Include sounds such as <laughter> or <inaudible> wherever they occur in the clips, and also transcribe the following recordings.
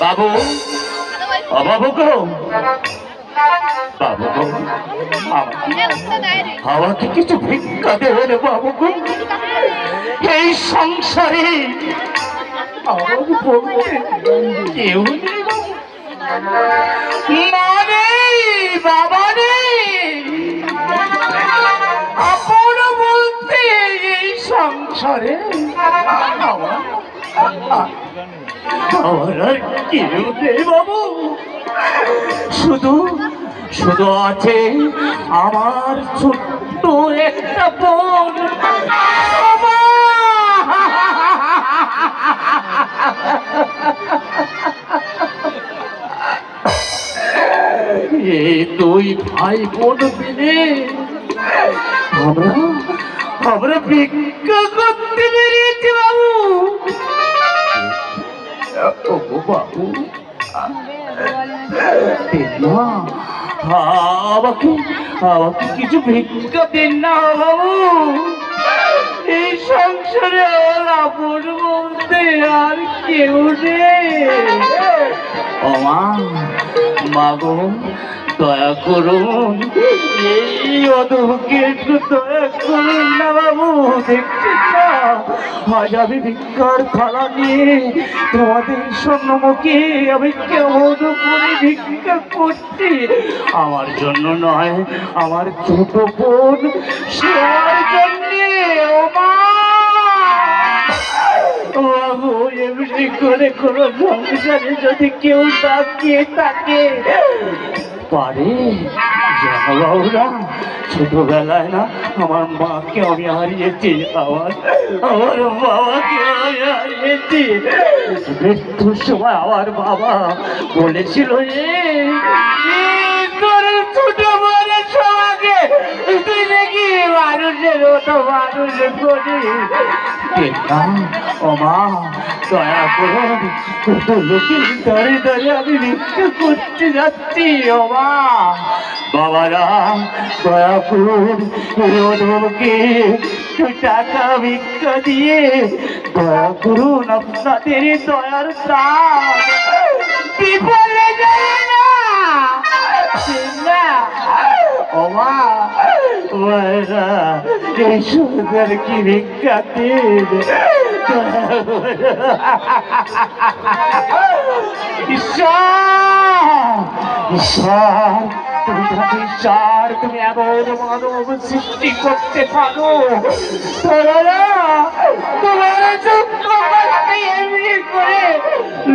বাবু বাবু গো বাবু আমাকে কিছু ভিক্ষা দেবেন বাবু গো। এই সংসারে কেউ নেই বাবু। নেই এই সংসারে আমার আমার আর বাবু শুধু শুধু আছে আমার ছোট্ট একটা বোন বাবা! এই দুই ভাই বোন মিলে আমরা আমরা ভিক্ষা করতে বেরিয়েছি বাবু বাবু কিছু ভিক্ষা দেন না, বাবু। এই সংসারে আমার বলতে আর কেউ নেই। মা গো দয়া করুন, এই অধমকে একটু দয়া করুন না বাবু দেখছেন না আজ ভিক্ষার থালা নিয়ে তোমাদের স্বর্ণমুখে আমি কেমন করে ভিক্ষা করছি? আমার জন্য নয়, আমার ছোট বোন, সে আমার জন্যে, ও করে কোনো সংসারে যদি কেউ তাকিয়ে থাকে পারে ছোটবেলায় না আমার মাকে আমি হারিয়েছি আমার আমার বাবাকে আমি হারিয়েছি। মৃত্যুর সময় আমার বাবা বলেছিল "এ, এ, তোর ছোট বোনের সমাজে তুই নাকি মানুষের মতো মানুষ না ও মা দয়া কত লোকের দাঁড়িয়ে দাঁড়িয়ে আমি ভিক্ষা করতে যাচ্ছি ও মা বাবারা দয়া টাকা ভিক্ষা দিয়ে দয়া করুন আপনাদের দয়ার দাম বিফলে যায় না না ও মা সুন্দর কি দিন ঈশ্বর ঈশ্বর, তুমি সৃষ্টি করতে পারো। তোমার চক্র করতে এমনি করে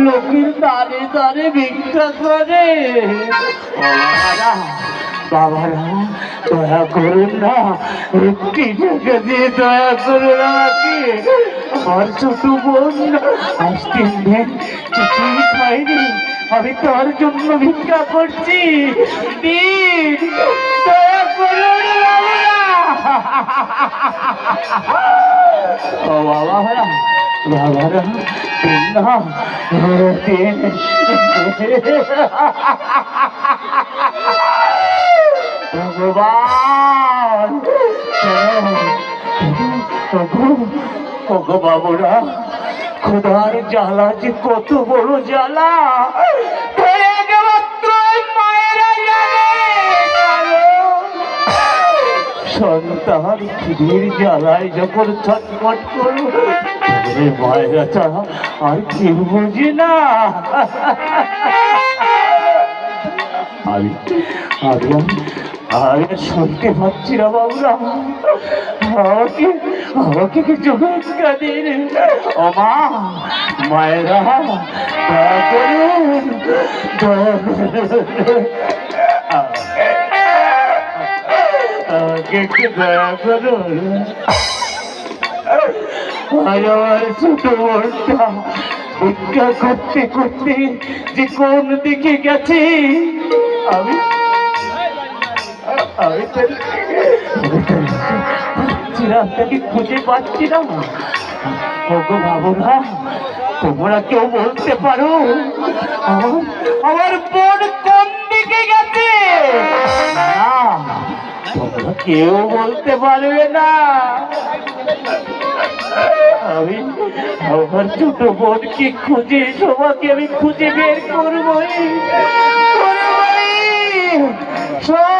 লোকের দাঁড়ে দাঁড়ে ভিক্ষা বাবারা দয়া করুন না। একটি টাকা দিয়ে দয়া করুন আমাকে। আমার ছোট বোন আজ তিন দিন কিছুই খাইনি আমি তোর জন্য ভিক্ষা করছি। দয়া করুন ও বাবারা বাবারা দিন না, দিন। ভগবান ওগো বাবুরা খোদার জ্বালা যে কত বড় জ্বালা সন্তান খিদির জ্বালায় যখন ছটফট করো ওরে মায়েরা ছাড়া আর কেউ বুঝি না আমি আমি আর শুনতে পাচ্ছি না বাবুরা। আমাকে আমাকে কিছু ভিক্ষা দিন ও মা, মায়েরা, দয়া করুন। দয়া করতে করতে যে কোন দিকে গেছে, আমি খুঁজে ওগো বাবুরা তোমরা কেউ বলতে পারো? আমার বোন কোন দিকে গেছে? কেউ বলতে পারবে না। আমি, আমার ছোট বোনকে খুঁজে সবাইকে আমি খুঁজে বের করবোই। করবোই।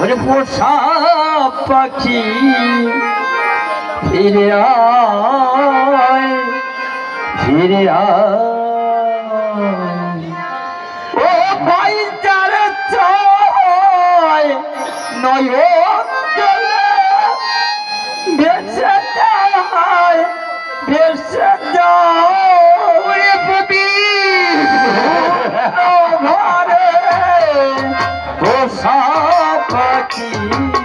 ওরে পোষা পাখি ফিরে আয় ফিরে আয়। ও ভাই যারে নয় সাপাকি ফিরে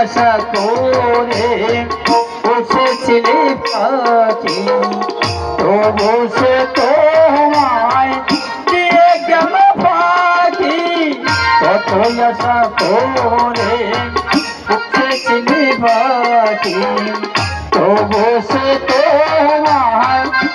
আশা করে বসেছিলে পাখি। তো বসে তোমায় দিয়ে গেল পাখি। কত আশা করে বসেছিলে পাখি। তো বসে তোমায়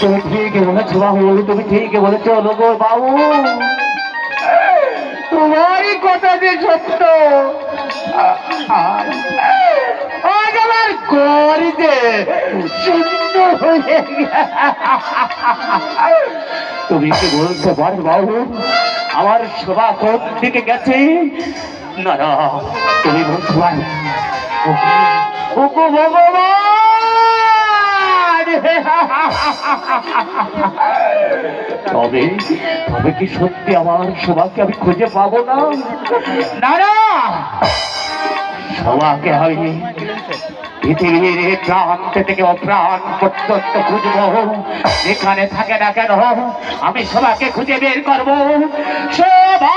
তুমি ঠিক বলেছ বাবু তুমি ঠিক বলেছ, লোগো বাবু। তোমারই কথা যে সত্য। তুমি কি বলতে পারো বাবু? আমার সভা কোন দিকে গেছে? না তুমি বলতে পারো ভগবান তবে তবে কি সত্যি আমার সবাকে আমি খুঁজে পাবো না? না সবাকে আমি পৃথিবীর প্রান্ত থেকে অপ্রাণ পর্যন্ত খুঁজবো। যেখানে থাকে না কেন আমি সবাকে খুঁজে বের করব। সবা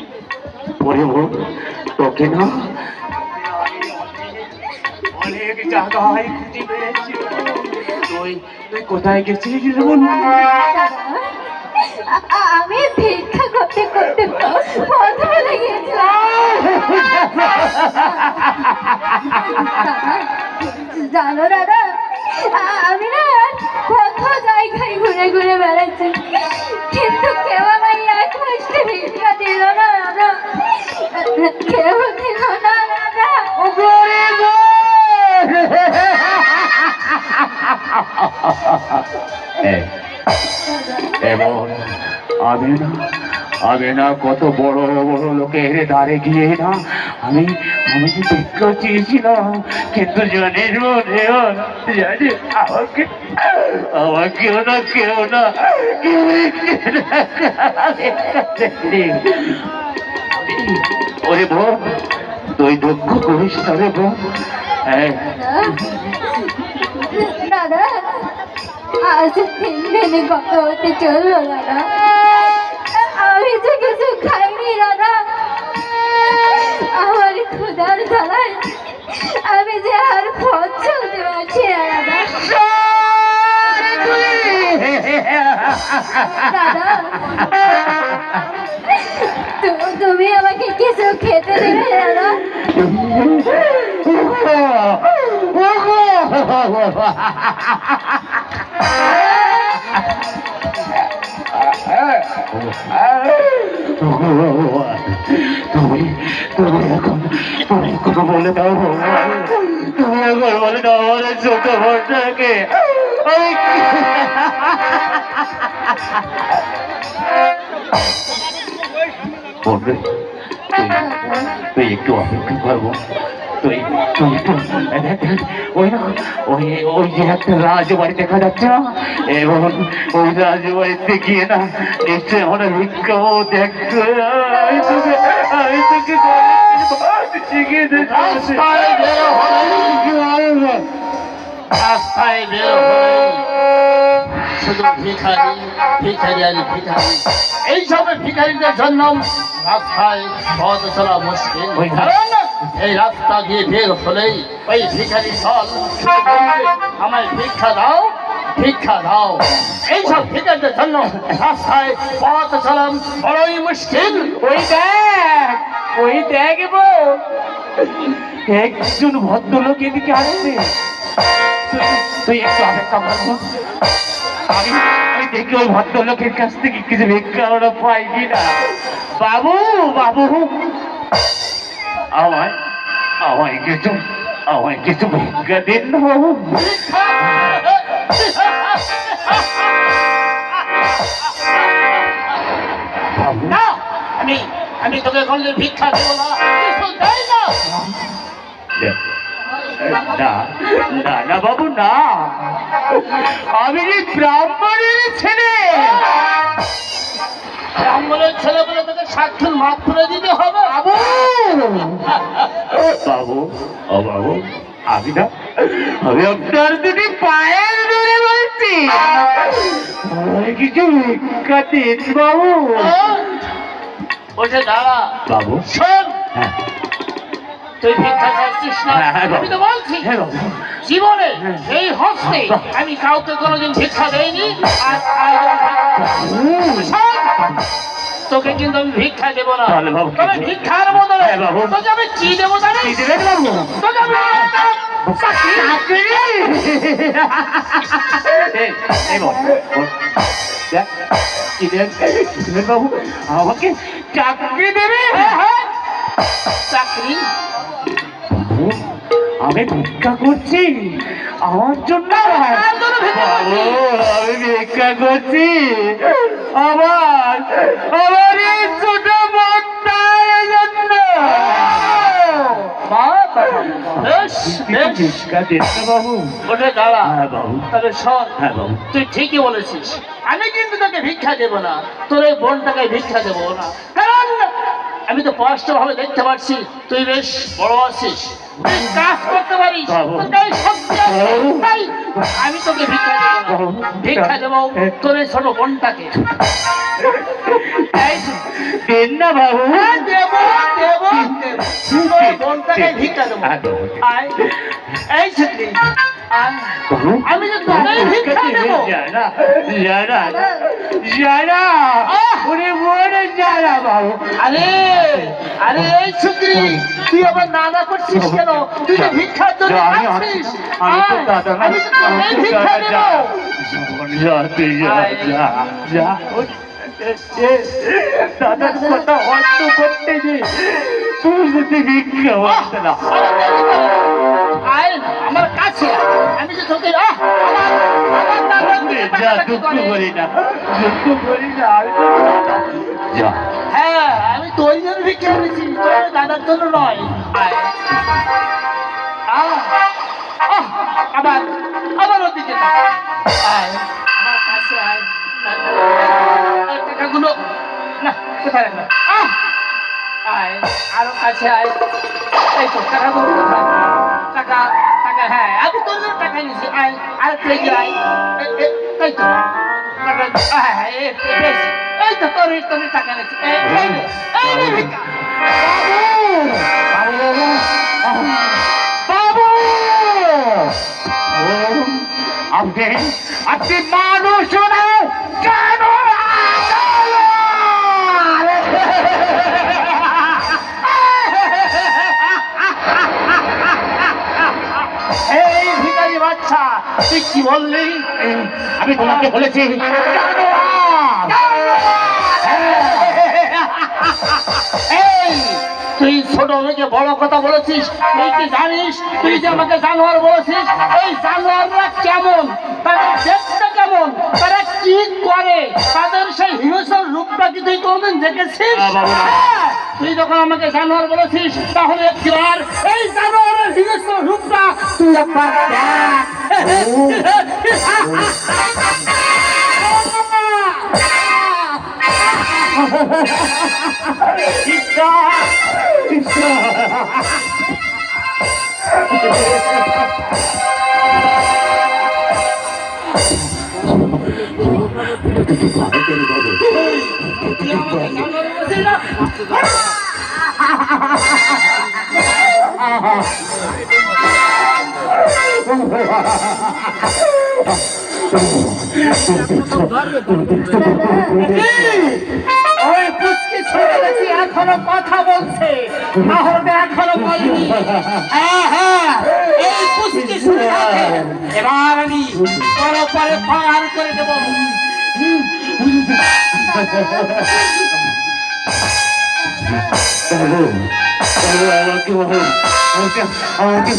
পরে বোন তোকে না। অনেক জায়গায় খুঁজে পেয়েছি। তুই তুই কোথায় গেছিস রে বন্ধু? দাদা আ- আ- আমি ভিক্ষা করতে করতে জানো দাদা আমি না কত জায়গায় ঘুরে ঘুরে বেড়াচ্ছি। কিন্তু কেউ আমায় এক মুষ্টি ভিক্ষা দিল না। কেউ আমি না আমি না কত বড় বড় লোকের দ্বারে গিয়ে না আমি আমি যে ভিক্ষা চেয়েছিলাম কিন্তু জানিস মনে জানিস আমাকে আমাকেও না কেউ না কেউ ওরে বোন তুই দুঃখ করিস না রে বোন হ্যাঁ। দাদা আজ তিন দিনে কত হতে চলল দাদা। আমি যে কিছু খাইনি দাদা। আমার ক্ষুধার জ্বালায় আমি যে আর পথ চলতে পারছি না দাদা। দাদা তু- তুমি আমাকে কিছু খেতে দেবে দাদা তুমি তুমি এখন তুমি এখন বলে দাও তুমি এখন বলে দাও আমার ছোট বোনটাকে আমি বলবে তুই একটু অপেক্ষা করব তুই তুই একটু ওই না ওই ওই যে একটা রাজবাড়ি দেখা যাচ্ছে না? এবং ওই রাজবাড়িতে গিয়ে না নিশ্চয়ই আমরা ভিক্ষাও দেখতে আমি তোকে আমি তোকে শিখিয়ে রাস্তায় রাস্তায় বের হলে শুধু ভিখারি ভিখারি আর ভিখারি। এইসব ভিখারিদের জন্য রাস্তায় পথ চলা মুশকিল। এই রাস্তা দিয়ে বের হলেই ওই ভিখারি দল আমায় ভিক্ষা দাও ভিক্ষা দাও। এইসব ভিখারিদের জন্য রাস্তায় পথ চলা বড়ই মুশকিল। ওই দেখ ওই দেখ একজন ভদ্রলোক এদিকে আসছে। তুই একটু অপেক্ষা করব আমি আমি দেখি ওই ভদ্রলোকের কাছ থেকে কিছু ভিক্ষা ওরা পাই কিনা। বাবু বাবু। আমায় আমায় কিছু আমায় কিছু ভিক্ষা দিন বাবু। বাবু। না আমি আমি তোকে কোনদিন ভিক্ষা দেবো না। কিছু দেয় না। না না না বাবু না। আমি যে ব্রাহ্মণের ছেলে? ব্রাহ্মণের ছেলে বলে তোকে সাক্ষর মাপ দিতে হবে। বাবু! বাবু ও বাবু আমি না আমি আপনার দুটি পায়ের ধরে বলছি। কিছু ভিক্ষা দিন বাবু। বসে দাঁড়া। বাবু শোন হ্যাঁ। তুই ভিক্ষা চাচ্ছিস না? হ্যাঁ, হ্যাঁ, আমি তো বলছি হ্যাঁ জীবনে। এই হস্তে আমি কাউকে কোনোদিন ভিক্ষা দেইনি আর তোকে কিন্তু আমি ভিক্ষা দেবো না। তবে? ভিক্ষার বদলে তোকে আমি কি দেবো জানিস? তোকে আমি বাবু, আমাকে চাকরি দেবে? হ্যাঁ, চাকরি আমি ভিক্ষা করছি। আমার জন্য বাবু আমি ভিক্ষা করছি। আমার আমার এই ছোট বোনটার জন্য। হ্যাঁ হ্যাঁ তুই ঠিকই বলেছিস। আমি কিন্তু তোকে ভিক্ষা দেবো না। তোর এই বোনটাকে ভিক্ষা দেবো না। কারণ আমি তো স্পষ্ট ভাবে দেখতে পাচ্ছি তুই বেশ বড় আছিস। কাজ করতে পারিস আমি তোকে ভিক্ষা দেবো। ভিক্ষা দেবো তোর ছোট বোনটাকে। না বাবু। হ্যাঁ, দেবো দেবো দেবো। তোর বোনটাকে ভিক্ষা দেবো। আয়। এই আমি যে তোকে ভিক্ষা দেবো। জানা জানা জানা ওরে মরে জানা বাবু। আরে আরে এই তুই আবার নানা করছিস কেন তুই যে ভিক্ষার জন্য আসছিস আমি তো ভিক্ষা দেবো। যা তুই যা। যা যা দাদার কথা অর্থ করতে যে তুই যদি ভিক্ষা হচ্ছে না। আমার কাছে আমি যে তোকে যা দুঃখ করি না দুঃখ করি না যা। হ্যাঁ আমি তোর জন্য ভিক্ষা করেছি তোর দাদার জন্য নয়। আয়। আরও কাছে আয় এই তো টাকাগুলো কোথায় টাকা টাকা হ্যাঁ আমি তোর টাকা নিয়েছি আয় আর প্লেট আয় এই- তো টাকা হ্যাঁ হ্যাঁ এই তো টাকা নিয়েছি বাবু আপনি মানুষ না তুই কি বললি? আমি তোমাকে বলেছি তুই ছোট মেয়েকে বড় কথা বলেছিস, তুই কি জানিস? তুই যে আমাকে জানোয়ার বলেছিস, এই জানোয়াররা কেমন? তাদের দেখতে কেমন তারা কি করে তাদের সেই হিংস্র রূপটা কি তুই কোনদিন দেখেছিস। হ্যাঁ, তুই যখন আমাকে জানোয়ার বলেছিস তাহলে একবার এই জানোয়ারের হিংস্র রূপটা তুই একবার গেছি <laughs> এখনও কথা বলছে তাহলে এখনও বলিনি এই পুচকি শুনে এবার আমি পরে পার করে দেবো। আমাকে আমাকে আমাকে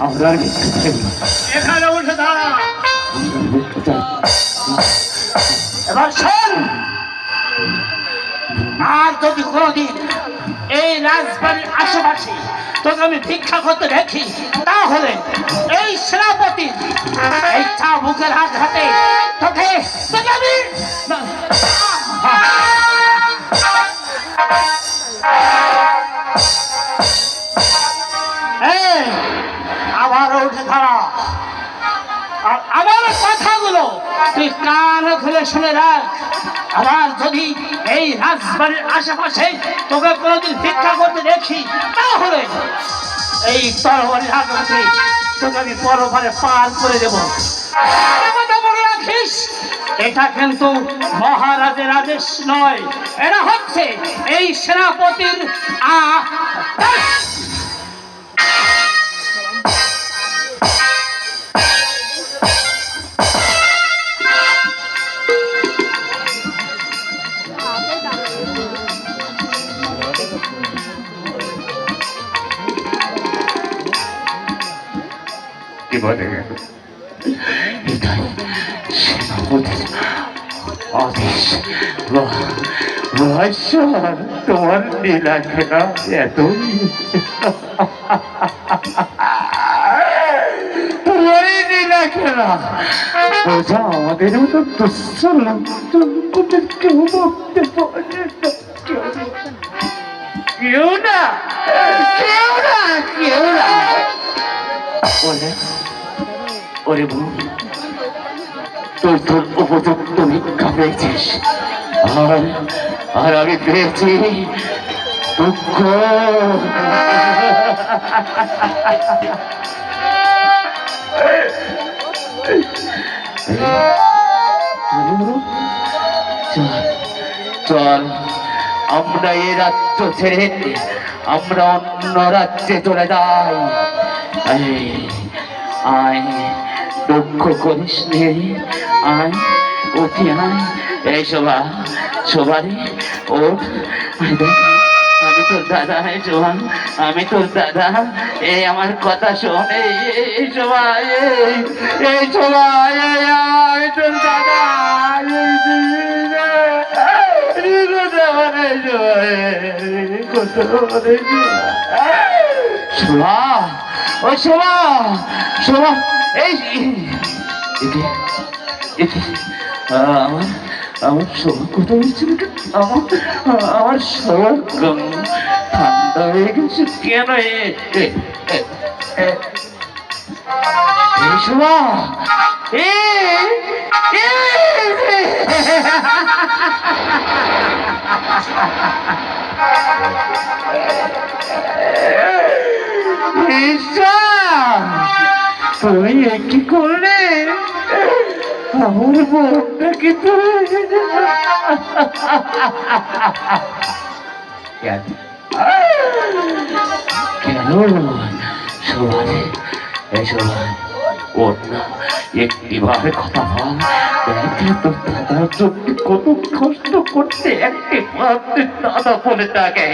আমরা। এখানে উঠে দাঁড়া এবার আর যদি কোনোদিন এই রাজবাড়ির আশেপাশে তোকে আমি ভিক্ষা করতে দেখি, তাহলে এই সেনাপতি এই চাবুকের হাত হাতে তোকে তুই কান খুলে শুনে রাখ। আবার যদি এই রাজবাড়ির আশেপাশে তোকে কোনোদিন ভিক্ষা করতে দেখি, তাহলে এই তরবারি হাতে তোকে আমি পরবারে পার করে দেব। রাখিস, এটা কিন্তু মহারাজের আদেশ নয়। এটা হচ্ছে এই সেনাপতির আদেশ। বলে এটাই সেনাপতির আদেশ মহেশ্বর তোমার লীলা খেলা এত রাখে না বোঝা আমাদের মতো দুঃসল তোদের কেউ ভাবতে পারে কেউ না। কেউ না কেউ না। ওরে ওরে বোন তোর তোর উপযুক্ত ভিক্ষা পেয়েছিস। আর আর আমি পেয়েছি দুঃখ। চল আমরা এই রাজ্য ছেড়ে আমরা অন্য রাজ্যে চলে যাই। আয়। দুঃখ করিস নে আয় উঠি আয় এই ওঠ আয় দেখ, আমি তোর দাদা এই শোভা আমি তোর দাদা এই আমার কথা শোন এই এই- এই এই আমি তোর দাদা। শোভা ও শোভা শোভা এই আমার আমার শোভা কোথায় হয়েছিল আমার আমার গম ঠান্ডা হয়ে গেছে। কেন শোভা এ, এ কি করলে আমার বোনটাকে কেন সবাই এই সবাই ওর না একটিবার কথা বল। কত কষ্ট করছে একটি দাদা বলে তাকে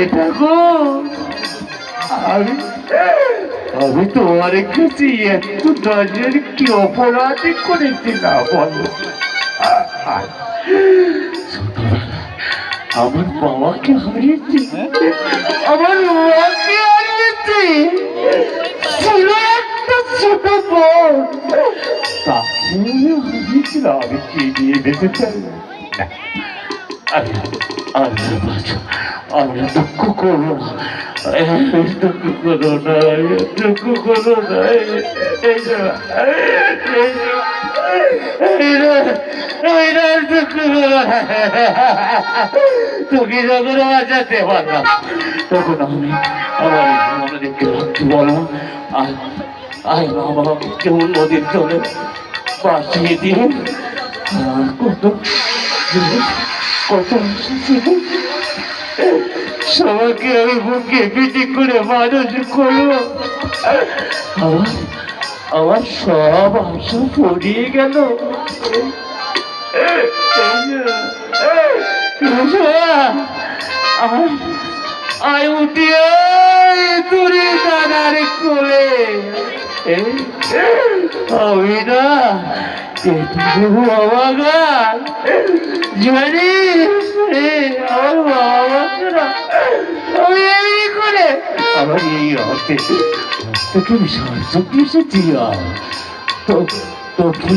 এটা গো আমি আমি তোমার কাছে এত নজর কি অপরাধী করেছিলাম বলো আমার বাবাকে হারিয়েছি আমার বাবাকে হারিয়েছি ছিল একটা ছোট বোন তাকে হারিয়েছিলাম আমি কি নিয়ে বেঁচে চাই না আমি আমি বাঁচো আমি দুঃখ করব না দুঃখ করো না দুঃখ করো না যখন বাঁচাতে পারলাম তখন আমি আমার রাখতে বলো। আর নদীর জলে বাঁচিয়ে দিয়ে কত কত সবাইকে আমি বুকে পিটি করে মানুষ করল আমার সব আশা পড়িয়ে গেল। আয় উঠিয়ে তুরি দাদার কোলে। আমি না অবাগান। আমার বাবা আমি এই করে আমার এই অর্থে তোকে সাহায্য এসেছি তোকে তোকে